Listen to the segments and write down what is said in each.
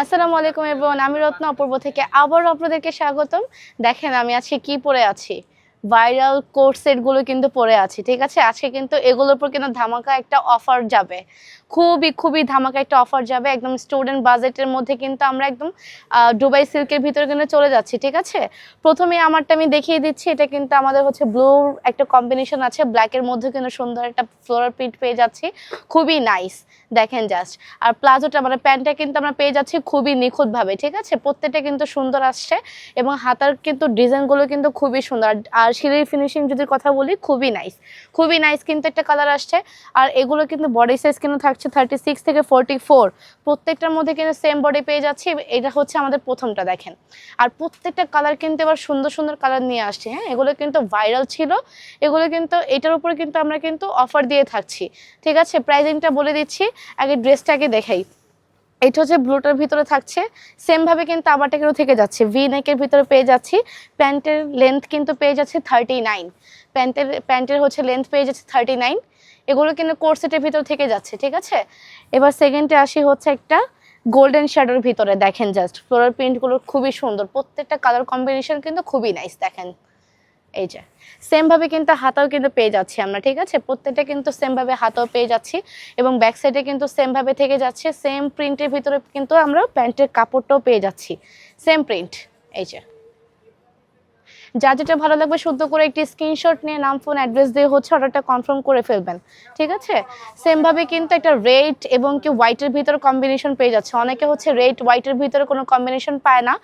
আসসালামু আলাইকুম এবং আমি রত্ন, অপূর্ব থেকে আবারও আপনাদেরকে স্বাগতম। দেখেন, আমি আজকে কি পরে আছি? ভাইরাল কোট সেটগুলো কিন্তু পরে আছি, ঠিক আছে? আজকে কিন্তু এগুলোর উপর কিন্তু ধামাকা একটা অফার যাবে। খুবই খুবই ধামাকা একটা অফার যাবে। একদম স্টুডেন্ট বাজেটের মধ্যে কিন্তু আমরা একদম দুবাই সিল্কের ভিতরে কিন্তু চলে যাচ্ছি, ঠিক আছে? প্রথমে আমারটা আমি দেখিয়ে দিচ্ছি। এটা কিন্তু আমাদের হচ্ছে ব্লুর একটা কম্বিনেশন আছে। ব্ল্যাকের মধ্যে কিন্তু সুন্দর একটা ফ্লোরাল প্রিন্ট পেয়ে যাচ্ছি। খুবই নাইস দেখেন জাস্ট আর প্লাজোটা মানে প্যান্টটা কিন্তু আমরা পেয়ে যাচ্ছি খুবই নিখুঁতভাবে, ঠিক আছে? প্রত্যেকটা কিন্তু সুন্দর আসছে এবং হাতার কিন্তু ডিজাইনগুলো কিন্তু খুবই সুন্দর। আর- আর সিলাই ফিনিশিং যদি কথা বলি, খুবই নাইস খুবই নাইস কিন্তু একটা কালার আসছে। আর এগুলো কিন্তু বডি সাইজ কিন্তু থাকছে থার্টি সিক্স থেকে ফোরটি ফোর প্রত্যেকটার মধ্যে কিন্তু সেম বডি পেয়ে যাচ্ছি। এটা হচ্ছে আমাদের প্রথমটা, দেখেন। আর প্রত্যেকটা কালার কিন্তু এবার সুন্দর সুন্দর কালার নিয়ে আসছে। হ্যাঁ এগুলো কিন্তু ভাইরাল ছিল। এগুলো কিন্তু, এটার উপরে কিন্তু আমরা কিন্তু অফার দিয়ে থাকছি। ঠিক আছে প্রাইজিংটা বলে দিচ্ছি। আগে ড্রেসটাকে দেখাই। এটা হচ্ছে ব্লুটার ভিতরে থাকছে। সেম ভাবে কিন্তু আবারটা থেকে যাচ্ছে। ভি নেকের ভিতরে পেয়ে যাচ্ছি। প্যান্টের লেন্থ কিন্তু পেয়ে যাচ্ছে থার্টি নাইন প্যান্টের প্যান্টের হচ্ছে লেন্থ পেয়ে যাচ্ছে থার্টি নাইন এগুলো কিন্তু কোর্সেটের ভিতর থেকে যাচ্ছে, ঠিক আছে? এবার সেকেন্ডে আসি হচ্ছে একটা গোল্ডেন শ্যাডোর ভিতরে। দেখেন জাস্ট ফ্লোরাল প্রিন্টগুলো খুবই সুন্দর। প্রত্যেকটা কালার কম্বিনেশন কিন্তু খুবই নাইস দেখেন। এই যে সেমভাবে কিন্তু হাতাও কিন্তু পেয়ে যাচ্ছি আমরা, ঠিক আছে? প্রত্যেকটা কিন্তু সেমভাবে হাতাও পেয়ে যাচ্ছি এবং ব্যাক সাইডে কিন্তু সেমভাবে থেকে যাচ্ছে সেম প্রিন্টের ভিতরে কিন্তু আমরা প্যান্টের কাপড়টাও পেয়ে যাচ্ছি সেম প্রিন্ট এই যে। যা যেটা ভালো লাগবে শুদ্ধ করে একটি স্ক্রিনশট নিয়ে নাম ফোন অ্যাড্রেস দিয়ে হচ্ছে অর্ডারটা কনফার্ম করে ফেলবেন। ঠিক আছে? সেমভাবে কিন্তু একটা রেড এবং কি হোয়াইটের ভিতরে কম্বিনেশন পেয়ে যাচ্ছে। অনেকে হচ্ছে রেড হোয়াইটের ভিতরে কোনো কম্বিনেশন পায় না।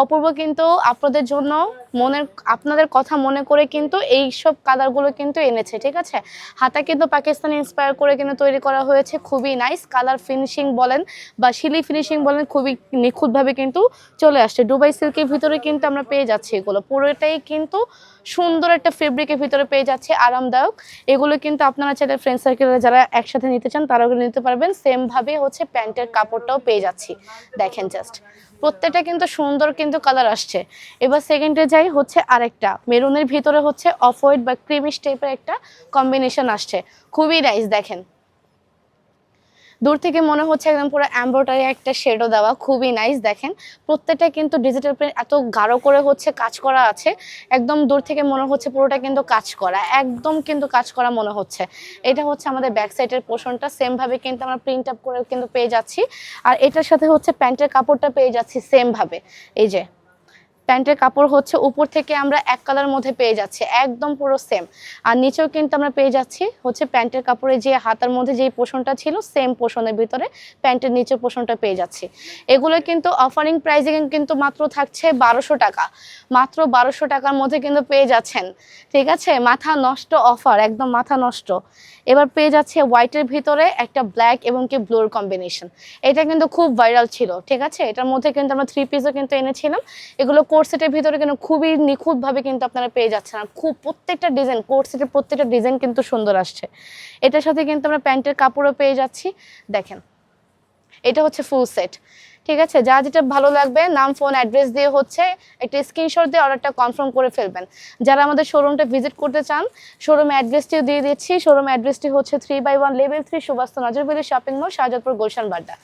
অপূর্ব কিন্তু আপনাদের জন্য মনের, আপনাদের কথা মনে করে কিন্তু এই সব কালারগুলো কিন্তু এনেছে। ঠিক আছে? হাতা কিন্তু পাকিস্তানি ইন্সপায়ার করে কিন্তু তৈরি করা হয়েছে। খুবই নাইস কালার ফিনিশিং বলেন বা শিলি ফিনিশিং বলেন, খুবই নিখুঁতভাবে কিন্তু চলে আসছে। দুবাই সিল্কের ভিতরে কিন্তু আমরা পেয়ে যাচ্ছি এগুলো। পুরোটাই কিন্তু সুন্দর একটা ফেব্রিকের ভিতরে পেয়ে যাচ্ছে, আরামদায়ক। এগুলো কিন্তু আপনারা চাইলে ফ্রেন্ড সার্কেলে যারা একসাথে নিতে চান, তারাও কিন্তু নিতে পারবেন। সেম ভাবে হচ্ছে প্যান্টের কাপড়টাও পেয়ে যাচ্ছি। দেখেন জাস্ট প্রত্যেকটা কিন্তু সুন্দর কিন্তু কালার আসছে। এবার সেকেন্ডে যাই হচ্ছে আরেকটা। মেরুনের ভিতরে হচ্ছে অফ হোয়াইট বা ক্রিমিশ টাইপের একটা কম্বিনেশন আসছে। খুবই নাইস দেখেন। দূর থেকে মনে হচ্ছে একদম পুরো এমব্রয়ডারি একটা শেডও দেওয়া, খুবই নাইস দেখেন। প্রত্যেকটা কিন্তু ডিজিটাল প্রিন্ট এত গাঢ় করে হচ্ছে কাজ করা আছে, একদম দূর থেকে মনে হচ্ছে পুরোটা কিন্তু কাজ করা, একদম কিন্তু কাজ করা মনে হচ্ছে। এটা হচ্ছে আমাদের ব্যাক সাইডের পোর্শনটা সেম ভাবে কিন্তু আমরা প্রিন্ট আপ করে কিন্তু পেয়ে যাচ্ছি। আর এটার সাথে হচ্ছে প্যান্টের কাপড়টা পেয়ে যাচ্ছি সেমভাবে এই যে প্যান্টের কাপড় হচ্ছে উপর থেকে আমরা এক কালার মধ্যে পেয়ে যাচ্ছি, একদম পুরো সেম আর নিচেও কিন্তু আমরা পেয়ে যাচ্ছি হচ্ছে প্যান্টের কাপড়ে যে হাতার মধ্যে যেই পোষণটা ছিল সেম পোষণের ভিতরে প্যান্টের নিচের পোষণটা পেয়ে যাচ্ছি। এগুলো কিন্তু অফারিং প্রাইসিং কিন্তু মাত্র থাকছে বারোশো টাকা। মাত্র বারোশো টাকার মধ্যে কিন্তু পেয়ে যাচ্ছেন। ঠিক আছে? মাথা নষ্ট অফার একদম মাথা নষ্ট। এবার পেয়ে যাচ্ছে হোয়াইটের ভিতরে একটা ব্ল্যাক এবং কি ব্লুর কম্বিনেশন এটা কিন্তু খুব ভাইরাল ছিল, ঠিক আছে? এটার মধ্যে কিন্তু আমরা থ্রি পিসও কিন্তু এনেছিলাম। এগুলো কোট সেটের ভিতরে কিন্তু খুবই নিখুঁতভাবে কিন্তু আপনারা পেয়ে যাচ্ছেন। আর খুব প্রত্যেকটা ডিজাইন কোট সেটের প্রত্যেকটা ডিজাইন কিন্তু সুন্দর আসছে। এটার সাথে কিন্তু আমরা প্যান্টের কাপড়ও পেয়ে যাচ্ছি। দেখেন, এটা হচ্ছে ফুল সেট ঠিক আছে? যা যেটা ভালো লাগবে, নাম ফোন অ্যাড্রেস দিয়ে হচ্ছে একটা স্ক্রিনশট দিয়ে অর্ডারটা কনফার্ম করে ফেলবেন। যারা আমাদের শোরুমটা ভিজিট করতে চান শোরুম অ্যাড্রেসটিও দিয়ে দিচ্ছি। শোরুম অ্যাড্রেসটি হচ্ছে three by one level three Subastu Nazar Valley shopping mall Shahjadpur, Gulshan, Badda.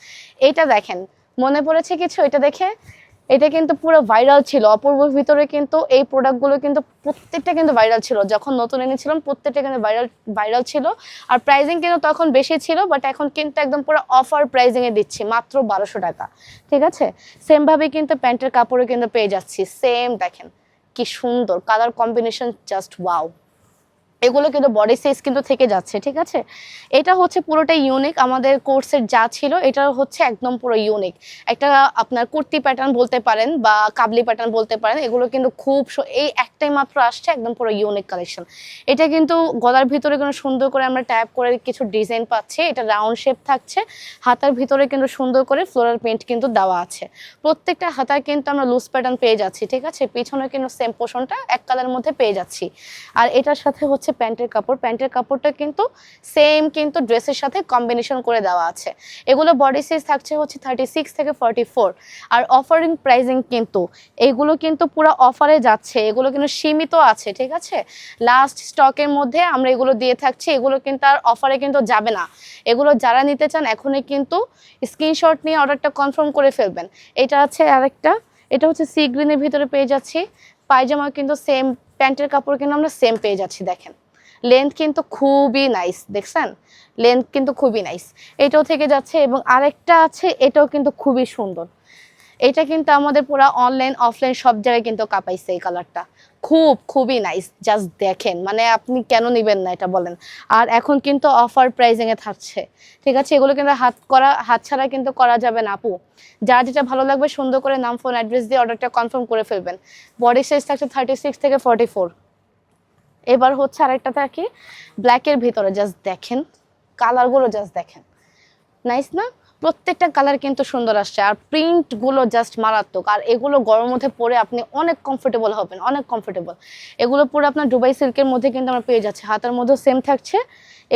এইটা দেখেন, মনে পড়েছে কিছু? এটা দেখে এটা কিন্তু পুরো ভাইরাল ছিল। অপূর্বর ভিতরে কিন্তু এই প্রোডাক্টগুলো কিন্তু প্রত্যেকটা কিন্তু ভাইরাল ছিল। যখন নতুন এনেছিলাম, প্রত্যেকটা কিন্তু ভাইরাল ভাইরাল ছিল। আর প্রাইজিং কিন্তু তখন বেশি ছিল বাট এখন কিন্তু একদম পুরো অফার প্রাইজিংয়ে দিচ্ছি, মাত্র বারোশো টাকা। ঠিক আছে? সেমভাবে কিন্তু প্যান্টের কাপড়ও কিন্তু পেয়ে যাচ্ছি। সেম দেখেন, কি সুন্দর। কালার কম্বিনেশন জাস্ট ওয়াও এগুলো কিন্তু বডি সাইজ কিন্তু থেকে যাচ্ছে, ঠিক আছে? এটা হচ্ছে পুরোটাই ইউনিক আমাদের কোর্সের যা ছিল, এটা হচ্ছে একদম পুরো ইউনিক একটা আপনার কুর্তি প্যাটার্ন বলতে পারেন বা কাবলি প্যাটার্ন বলতে পারেন, এগুলো কিন্তু খুব এই একটাই মাত্র আসছে, একদম পুরো ইউনিক কালেকশন এটা কিন্তু গলার ভিতরে কোনো সুন্দর করে আমরা ট্যাপ করে কিছু ডিজাইন পাচ্ছি, এটা রাউন্ড শেপ থাকছে, হাতার ভিতরে কিন্তু সুন্দর করে ফ্লোরাল প্রিন্ট কিন্তু দেওয়া আছে। প্রত্যেকটা হাতায় কিন্তু আমরা লুজ প্যাটার্ন পেয়ে যাচ্ছি, ঠিক আছে? পিছনে কিন্তু সেম পোষণটা এক কালার মধ্যে পেয়ে যাচ্ছি। আর এটার সাথে হচ্ছে হচ্ছে প্যান্টের কাপড়। প্যান্টের কাপড়টা কিন্তু সেম কিন্তু ড্রেসের সাথে কম্বিনেশন করে দেওয়া আছে। এগুলো বডি সাইজ থাকছে হচ্ছে থার্টি সিক্স থেকে ফর্টি ফোর আর অফারিং প্রাইজিং কিন্তু, এগুলো কিন্তু পুরো অফারে যাচ্ছে। এগুলো কিন্তু সীমিত আছে, ঠিক আছে? লাস্ট স্টকের মধ্যে আমরা এগুলো দিয়ে থাকছি। এগুলো কিন্তু আর অফারে কিন্তু যাবে না। এগুলো যারা নিতে চান, এখনই কিন্তু স্ক্রিনশট নিয়ে অর্ডারটা কনফার্ম করে ফেলবেন। এটা আছে আরেকটা। এটা হচ্ছে সি গ্রিনের ভিতরে পেয়ে যাচ্ছি। পায়জামা কিন্তু সেম প্যান্টের কাপড় কিন্তু আমরা সেম পেয়ে যাচ্ছি দেখেন। লেন্থ কিন্তু খুবই নাইস দেখছেন? লেন্থ কিন্তু খুবই নাইস এটাও থেকে যাচ্ছে এবং আরেকটা আছে, এটাও কিন্তু খুবই সুন্দর। এটা কিন্তু আমাদের পুরো অনলাইন অফলাইন সব জায়গায় কিন্তু কাপাইছে এই কালারটা খুব, খুবই নাইস জাস্ট দেখেন মানে আপনি কেন নেবেন না এটা বলেন। আর এখন কিন্তু অফার প্রাইজিং এ থাকছে, ঠিক আছে? এগুলো কিন্তু হাত করা, হাত ছাড়া কিন্তু করা যাবে না, আপু। যার যেটা ভালো লাগবে, সুন্দর করে নাম ফোন অ্যাড্রেস দিয়ে অর্ডারটা কনফার্ম করে ফেলবেন। বডি সাইজ থাকছে থার্টি সিক্স থেকে ফর্টি ফোর এবার হচ্ছে আরেকটা থাকি ব্ল্যাকের ভিতরে জাস্ট দেখেন কালারগুলো জাস্ট দেখেন। নাইস না? প্রত্যেকটা কালার কিন্তু সুন্দর আসছে। আর প্রিন্টগুলো জাস্ট মারাত্মক। আর এগুলো গরমের মধ্যে পরে আপনি অনেক কমফোর্টেবল হবেন, অনেক কমফোর্টেবল এগুলো পরে আপনার দুবাই সিল্কের মধ্যে কিন্তু আমরা পেয়ে যাচ্ছে। হাতের মধ্যেও সেম থাকছে।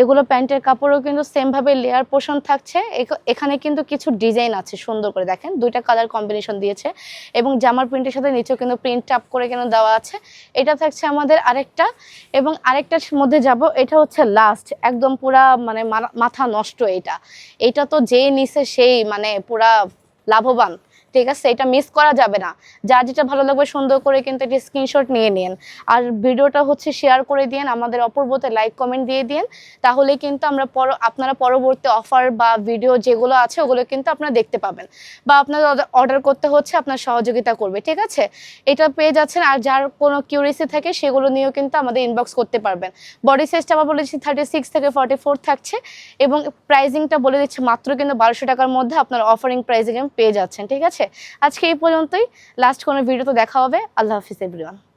এগুলো প্যান্টের কাপড়ও কিন্তু সেমভাবে লেয়ার পোষণ থাকছে। এখানে কিন্তু কিছু ডিজাইন আছে, সুন্দর করে দেখেন। দুইটা কালার কম্বিনেশন দিয়েছে এবং জামার প্রিন্টের সাথে নিচেও কিন্তু প্রিন্ট আপ করে কিন্তু দেওয়া আছে। এটা থাকছে আমাদের আরেকটা এবং আরেকটার মধ্যে যাব, এটা হচ্ছে লাস্ট একদম পুরা মানে মাথা নষ্ট এটা। এটা তো যে নিছে সেই মানে পুরা লাভবান। ঠিক আছে, এটা মিস করা যাবে না। যার যেটা ভালো লাগবে সুন্দর করে কিন্তু এটি স্ক্রিনশট নিয়ে নিন। আর ভিডিওটা হচ্ছে শেয়ার করে দিন, আমাদের অপূর্বতে লাইক কমেন্ট দিয়ে দিন। তাহলে কিন্তু আমরা পর, আপনারা পরবর্তী অফার বা ভিডিও যেগুলো আছে, ওগুলো কিন্তু আপনারা দেখতে পাবেন। বা আপনারা অর্ডার করতে হচ্ছে, আপনার সহযোগিতা করবে, ঠিক আছে? এটা পেয়ে যাচ্ছেন, আর যার কোনো কিউরিসি থাকে, সেগুলো নিয়েও কিন্তু আমাদের ইনবক্স করতে পারবেন। বডি সাইজটা আবার বলেছি থার্টি সিক্স থেকে ফর্টি ফোর থাকছে, এবং প্রাইজিংটা বলে দিচ্ছে, মাত্র কিন্তু বারোশো টাকার মধ্যে আপনার অফারিং প্রাইজিং পেয়ে যাচ্ছেন, ঠিক আছে আজকে এই পর্যন্তই। লাস্ট কোনো ভিডিও তো দেখা হবে। আল্লাহ হাফিজ এভরিওয়ান